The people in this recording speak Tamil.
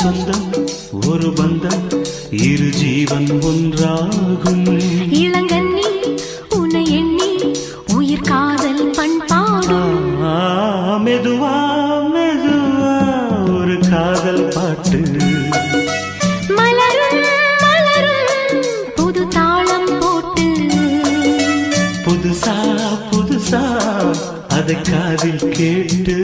சொந்தம் ஒரு பந்தம் இரு ஜீவன் ஒன்றாகும். இளங்கண்ணி உன்னை எண்ணி உயிர் காதல் பண்பாடும். மெதுவா பாட்டு மலரும் மலரும் புது தாளம் போட்டு. புதுசா புதுசா அதை காதில் கேட்டு.